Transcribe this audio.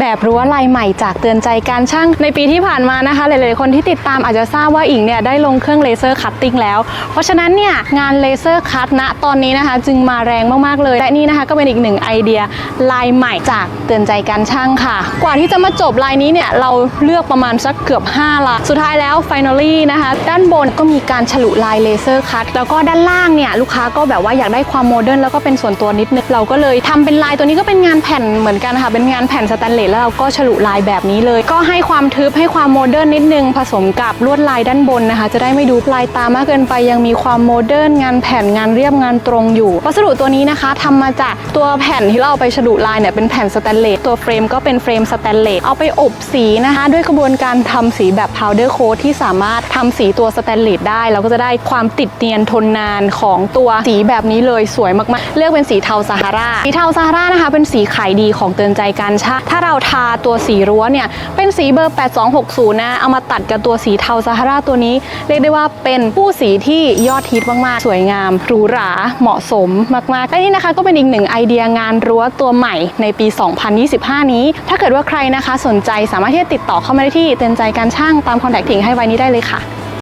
แบบรั้วลายใหม่จากเตือนใจการช่างในปีที่ผ่านมานะคะ หลายๆ คนที่ติดตามอาจจะทราบว่าอิงเนี่ยได้ลงเครื่องเลเซอร์คัตติ้งแล้ว เพราะฉะนั้นเนี่ยงานเลเซอร์คัตณตอนนี้นะคะ จึงมาแรงมากๆเลยและนี่นะคะก็เป็นอีกหนึ่งไอเดียลายใหม่จากเตือนใจการช่างค่ะ กว่าที่จะมาจบลายนี้เนี่ยเราเลือกประมาณสักเกือบ5ละสุดท้ายแล้ว finally นะคะ ด้านบนก็มีการฉลุลายเลเซอร์คัตแล้วก็ด้านล่างเนี่ยลูกค้าก็แบบว่าอยากได้ความโมเดิร์นแล้วก็เป็นส่วนตัวนิดนึงเราก็เลยทำเป็นลายตัวนี้ก็เป็นงานแผ่นเหมือนกันค่ะเป็นงานแผ่นสแตนเลสแล้วเราก็ฉลุลายแบบนี้เลย ก็ให้ความทึบให้ความโมเดิร์นนิดนึง ผสมกับลวดลายด้านบนนะคะ จะได้ไม่ดูปลายตามากเกินไป ยังมีความโมเดิร์นงานแผ่นงานเรียบงานตรงอยู่ วัสดุตัวนี้นะคะทำมาจากตัวแผ่นที่เราเอาไปฉลุลายเนี่ยเป็นแผ่นสแตนเลสตัวเฟรมก็เป็นเฟรมสแตนเลสเอาไปอบสีนะคะ ด้วยกระบวนการทำสีแบบพาวเดอร์โค้ดที่สามารถทำสีตัวสแตนเลสได้เราก็จะได้ความติดเนียนทนนานของตัวสีแบบนี้เลยสวยมากๆ เลือกเป็นสีเทาซาฮาราสีเทาซาฮารานะคะ เป็นสีขายดีของเตือนใจการช่างถ้าเราทาตัวสีรั้วเนี่ย เป็นสีเบอร์ 8260 นะ เอามาตัดกับตัวสีเทาซาฮาราตัวนี้ เรียกได้ว่าเป็นผู้สีที่ยอดฮิตมาก ๆ สวยงาม หรูหรา เหมาะสมมากๆและนี่นะคะก็เป็นอีกหนึ่งไอเดียงานรั้วตัวใหม่ในปี 2025 นี้ ถ้าเกิดว่าใครนะคะสนใจสามารถที่จะติดต่อเข้ามาได้ที่เตือนใจการช่างตามคอนแทคถิงให้ไว้นี้ได้เลยค่ะ